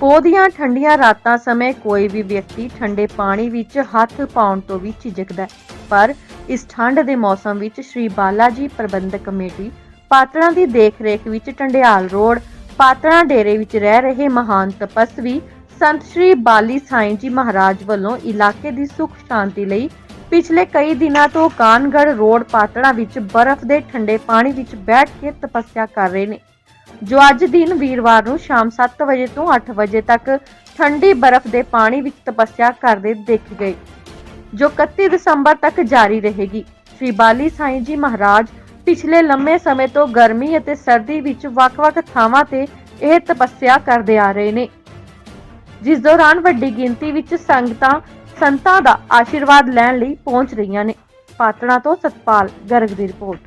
ਪੋਹ ਠੰਡੀਆਂ ਰਾਤਾਂ ਸਮੇਂ ਕੋਈ ਵੀ ਵਿਅਕਤੀ ਠੰਡੇ ਪਾਣੀ ਵਿੱਚ ਹੱਥ ਪਾਉਣ ਤੋਂ ਵੀ ਝਿਜਕਦਾ ਹੈ। ਪਰ ਇਸ ਠੰਡ ਦੇ ਮੌਸਮ ਵਿੱਚ ਸ਼੍ਰੀ ਬਾਲਾ ਜੀ ਪ੍ਰਬੰਧਕ ਕਮੇਟੀ ਪਾਤੜਾਂ ਦੀ ਦੇਖਰੇਖ ਵਿੱਚ ਟੰਡਿਆਲ ਰੋਡ ਪਾਤੜਾਂ ਡੇਰੇ ਵਿੱਚ ਰਹਿ ਰਹੇ ਮਹਾਨ ਤਪਸਵੀ ਸੰਤ ਸ਼੍ਰੀ ਬਾਲੀ ਸਾਈਂ ਜੀ ਮਹਾਰਾਜ ਵੱਲੋਂ ਇਲਾਕੇ ਦੀ ਸੁਖ ਸ਼ਾਂਤੀ ਲਈ ਪਿਛਲੇ ਕਈ ਦਿਨਾਂ ਤੋਂ ਕਾਨਗੜ ਰੋਡ ਪਾਤੜਾਂ ਵਿੱਚ ਬਰਫ਼ ਦੇ ਠੰਡੇ ਪਾਣੀ ਵਿੱਚ ਬੈਠ ਕੇ ਤਪੱਸਿਆ ਕਰ ਰਹੇ ਨੇ। ਜੋ ਅੱਜ ਦਿਨ ਵੀਰਵਾਰ ਨੂੰ ਸ਼ਾਮ 7 ਵਜੇ ਤੋਂ 8 ਵਜੇ ਤੱਕ ਠੰਡੀ ਬਰਫ਼ ਦੇ ਪਾਣੀ ਵਿੱਚ ਤਪੱਸਿਆ ਕਰਦੇ ਦੇਖੇ ਗਏ ਜੋ 31 ਦਸੰਬਰ ਤੱਕ ਜਾਰੀ ਰਹੇਗੀ। ਸ਼੍ਰੀ ਬਾਲੀ ਸਾਈਂ ਜੀ ਮਹਾਰਾਜ ਪਿਛਲੇ ਲੰਮੇ ਸਮੇਂ ਤੋਂ ਗਰਮੀ ਅਤੇ ਸਰਦੀ ਵਿੱਚ ਵੱਖ-ਵੱਖ ਥਾਵਾਂ ਤੇ ਇਹ ਤਪੱਸਿਆ ਕਰਦੇ ਆ ਰਹੇ ਨੇ। ਜਿਸ ਦੌਰਾਨ ਵੱਡੀ ਗਿਣਤੀ ਵਿੱਚ ਸੰਗਤਾਂ, ਸੰਤਾਂ ਦਾ ਆਸ਼ੀਰਵਾਦ ਲੈਣ ਲਈ ਪਹੁੰਚ ਰਹੀਆਂ ਨੇ। ਪਾਤਣਾ ਤੋਂ ਸਤਪਾਲ, ਗਰਗ ਦੀ ਰਿਪੋਰਟ।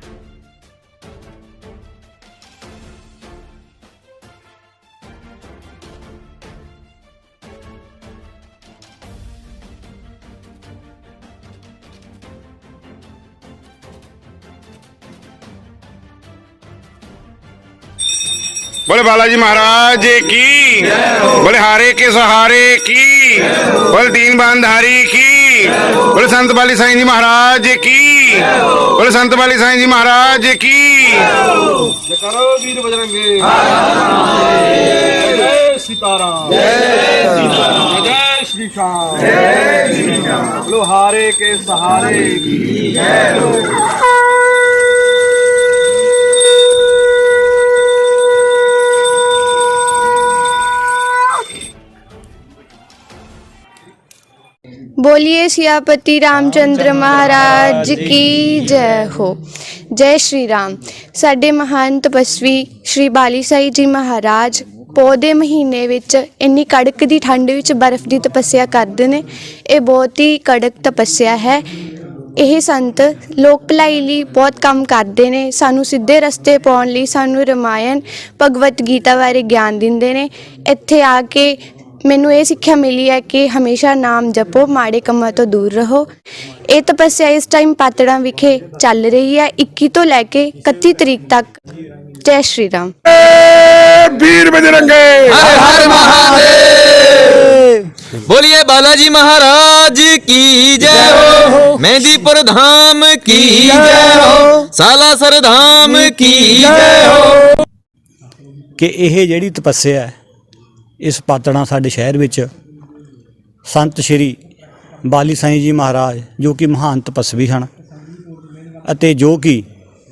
बोले बालाजी महाराज की। बोले हारे के सहारे की। बोले दीन बंधारी की। बोले संत बाली साईं जी महाराज की। बोले संत बाली साईं जी महाराज की। बजरंगे। जय सीताराम। जय श्री श्याम लो हारे के सहारे की। बोलिए सियापति रामचंद्र महाराज की जय ਹੋ ਜੈ ਸ਼੍ਰੀ ਰਾਮ ਸਾਡੇ ਮਹਾਨ ਤਪਸਵੀ ਸ਼੍ਰੀ ਬਾਲੀ ਸਾਈ ਜੀ ਮਹਾਰਾਜ ਪੋਹ ਦੇ ਮਹੀਨੇ ਵਿੱਚ ਇੰਨੀ ਕੜਕ ਦੀ ਠੰਡ ਵਿੱਚ ਬਰਫ਼ ਦੀ ਤਪੱਸਿਆ ਕਰਦੇ ਨੇ ਇਹ ਬਹੁਤ ਹੀ ਕੜਕ ਤਪੱਸਿਆ ਹੈ ਇਹ ਸੰਤ ਲੋਕ ਭਲਾਈ ਲਈ ਬਹੁਤ ਕੰਮ ਕਰਦੇ ਨੇ ਸਾਨੂੰ ਸਿੱਧੇ ਰਸਤੇ ਪਾਉਣ ਲਈ ਸਾਨੂੰ ਰਮਾਇਣ ਭਗਵਤ ਗੀਤਾ ਬਾਰੇ ਗਿਆਨ ਦਿੰਦੇ ਨੇ ਇੱਥੇ ਆ ਕੇ ਮੈਨੂੰ ਇਹ ਸਿੱਖਿਆ ਮਿਲੀ ਹੈ ਕਿ ਹਮੇਸ਼ਾ ਨਾਮ ਜਪੋ ਮਾੜੇ ਕੰਮਾਂ ਤੋਂ ਦੂਰ ਰਹੋ ਇਹ ਤਪੱਸਿਆ ਇਸ ਟਾਈਮ ਪਾਤੜਾਂ ਵਿਖੇ ਚੱਲ ਰਹੀ ਹੈ 21 ਤੋਂ ਲੈ ਕੇ 31 ਤਰੀਕ ਤੱਕ ਜੈ ਸ਼੍ਰੀ ਰਾਮ वीर बजरंगे हर हर महादेव बोलिए बालाजी महाराज की जय हो मेहंदीपुर धाम की जय हो सालासर धाम की जय हो ਕਿ ਇਹ ਜਿਹੜੀ ਤਪੱਸਿਆ ਹੈ ਇਸ ਪਾਤਣਾ ਸਾਡੇ ਸ਼ਹਿਰ ਵਿੱਚ ਸੰਤ ਸ਼੍ਰੀ ਬਾਲੀ ਸਾਈਂ ਜੀ ਮਹਾਰਾਜ, ਜੋ ਕਿ ਮਹਾਨ ਤਪਸਵੀ ਹਨ ਅਤੇ ਜੋ ਕਿ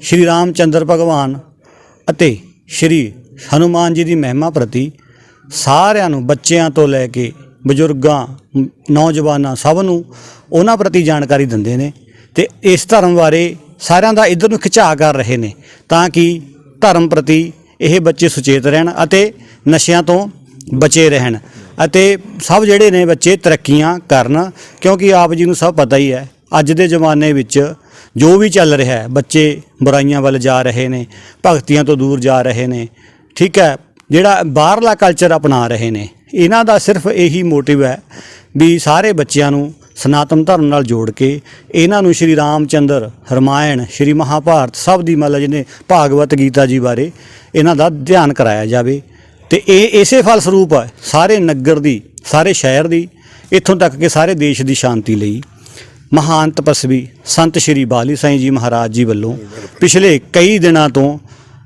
ਸ਼੍ਰੀ ਰਾਮ ਚੰਦਰ ਭਗਵਾਨ ਅਤੇ ਸ਼੍ਰੀ ਹਨੂਮਾਨ ਜੀ ਦੀ ਮਹਿਮਾ ਪ੍ਰਤੀ ਸਾਰਿਆਂ ਨੂੰ, ਬੱਚਿਆਂ ਤੋਂ ਲੈ ਕੇ ਬਜ਼ੁਰਗਾਂ, ਨੌਜਵਾਨਾਂ ਸਭ ਨੂੰ ਉਹਨਾਂ ਪ੍ਰਤੀ ਜਾਣਕਾਰੀ ਦਿੰਦੇ ਨੇ ਤੇ ਇਸ ਧਰਮ ਬਾਰੇ ਸਾਰਿਆਂ ਦਾ ਇਧਰ ਨੂੰ ਖਿਚਾਅ ਕਰ ਰਹੇ ਨੇ ਤਾਂ ਕਿ ਧਰਮ ਪ੍ਰਤੀ ਇਹ ਬੱਚੇ ਸੁਚੇਤ ਰਹਿਣ ਅਤੇ ਨਸ਼ਿਆਂ ਤੋਂ ਬਚੇ ਰਹਿਣ। ਅਤੇ ਸਭ ਜਿਹੜੇ ਨੇ ਬੱਚੇ ਤਰੱਕੀਆਂ ਕਰਨ, ਕਿਉਂਕਿ ਆਪ ਜੀ ਨੂੰ ਸਭ ਪਤਾ ਹੀ ਹੈ, ਅੱਜ ਦੇ ਜ਼ਮਾਨੇ ਵਿੱਚ ਜੋ ਵੀ ਚੱਲ ਰਿਹਾ ਹੈ, ਬੱਚੇ ਬੁਰਾਈਆਂ ਵੱਲ ਜਾ ਰਹੇ ਨੇ, ਭਗਤੀਆਂ ਤੋਂ ਦੂਰ ਜਾ ਰਹੇ ਨੇ, ਠੀਕ ਹੈ, ਜਿਹੜਾ ਬਾਹਰਲਾ ਕਲਚਰ ਅਪਣਾ ਰਹੇ ਨੇ, ਇਹਨਾਂ ਦਾ ਸਿਰਫ ਇਹੀ ਮੋਟਿਵ ਹੈ ਵੀ ਸਾਰੇ ਬੱਚਿਆਂ ਨੂੰ ਸਨਾਤਨ ਧਰਮ ਨਾਲ ਜੋੜ ਕੇ ਇਹਨਾਂ ਨੂੰ ਸ਼੍ਰੀ ਰਾਮਚੰਦਰ ਰਮਾਇਣ ਸ਼੍ਰੀ ਮਹਾਭਾਰਤ, ਸਭ ਦੀ ਮਤਲਬ ਜਿਹਨੇ ਭਾਗਵਤ ਗੀਤਾ ਜੀ ਬਾਰੇ ਇਹਨਾਂ ਦਾ ਧਿਆਨ ਕਰਾਇਆ ਜਾਵੇ। ਤੇ ਇਹ ਇਸੇ ਫਲਸਰੂਪ ਹੈ ਸਾਰੇ ਨਗਰ ਦੀ, ਸਾਰੇ ਸ਼ਹਿਰ ਦੀ, ਇੱਥੋਂ ਤੱਕ ਕਿ ਸਾਰੇ ਦੇਸ਼ ਦੀ ਸ਼ਾਂਤੀ ਲਈ। ਮਹਾਨ ਤਪਸਵੀ ਸੰਤ ਸ਼੍ਰੀ ਬਾਲੀ ਸਾਈਂ ਜੀ ਮਹਾਰਾਜ ਜੀ ਵੱਲੋਂ ਪਿਛਲੇ ਕਈ ਦਿਨਾਂ ਤੋਂ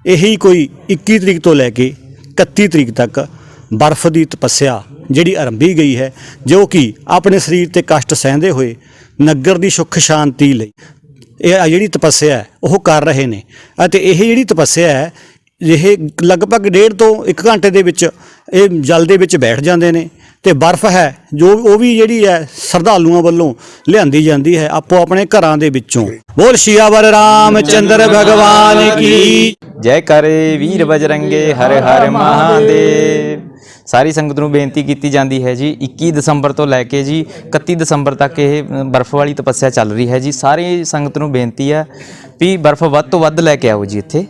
ਇਹੀ ਕੋਈ 21 ਤਰੀਕ ਤੋਂ ਲੈ ਕੇ 31 ਤਰੀਕ ਤੱਕ ਬਰਫ਼ ਦੀ ਤਪੱਸਿਆ ਜਿਹੜੀ ਆਰੰਭੀ ਗਈ ਹੈ, ਜੋ ਕਿ ਆਪਣੇ ਸਰੀਰ ਤੇ ਕਸ਼ਟ ਸਹਿੰਦੇ ਹੋਏ ਨਗਰ ਦੀ ਸੁੱਖ ਸ਼ਾਂਤੀ ਲਈ ਇਹ ਜਿਹੜੀ ਤਪੱਸਿਆ ਉਹ ਕਰ ਰਹੇ ਨੇ। ਅਤੇ ਇਹ ਜਿਹੜੀ ਤਪੱਸਿਆ ਹੈ ਇਹ ਲਗਭਗ ਡੇਢ ਤੋਂ 1 ਘੰਟੇ ਦੇ ਵਿੱਚ ਇਹ ਜਲ ਦੇ ਵਿੱਚ ਬੈਠ ਜਾਂਦੇ ਨੇ ਤੇ ਬਰਫ਼ ਹੈ, ਜੋ ਉਹ ਵੀ ਜਿਹੜੀ ਹੈ ਸ਼ਰਧਾਲੂਆਂ ਵੱਲੋਂ ਲਿਆਂਦੀ ਜਾਂਦੀ ਹੈ ਆਪੋ ਆਪਣੇ ਘਰਾਂ ਦੇ ਵਿੱਚੋਂ। ਬੋਲ ਸ਼ਿਆਵਰ ਰਾਮਚੰਦਰ ਭਗਵਾਨ ਕੀ। ਜੈ ਕਰੇ ਵੀਰ ਬਜਰੰਗੇ ਹਰ ਹਰ ਮਹਾਦੇਵ। ਸਾਰੀ ਸੰਗਤ ਨੂੰ ਬੇਨਤੀ ਕੀਤੀ ਜਾਂਦੀ ਹੈ ਜੀ 21 ਦਸੰਬਰ ਤੋਂ ਲੈ ਕੇ ਜੀ 31 ਦਸੰਬਰ ਤੱਕ ਇਹ ਬਰਫ਼ ਵਾਲੀ ਤਪੱਸਿਆ ਚੱਲ ਰਹੀ ਹੈ ਜੀ। ਸਾਰੀ ਸੰਗਤ ਨੂੰ ਬੇਨਤੀ ਹੈ ਵੀ ਬਰਫ਼ ਵੱਧ ਤੋਂ ਵੱਧ ਲੈ ਕੇ ਆਓ ਜੀ ਇੱਥੇ।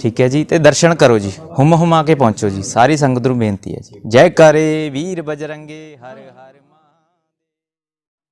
ਠੀਕ ਹੈ ਜੀ, ਤੇ ਦਰਸ਼ਨ ਕਰੋ ਜੀ। ਹੁਮ ਹੁਮਾ ਕੇ ਪਹੁੰਚੋ ਜੀ। ਸਾਰੀ ਸੰਗਤ ਨੂੰ ਬੇਨਤੀ ਹੈ ਜੀ। ਜੈ ਕਰੇ ਵੀਰ ਬਜਰੰਗੇ, ਹਰ ਹਰ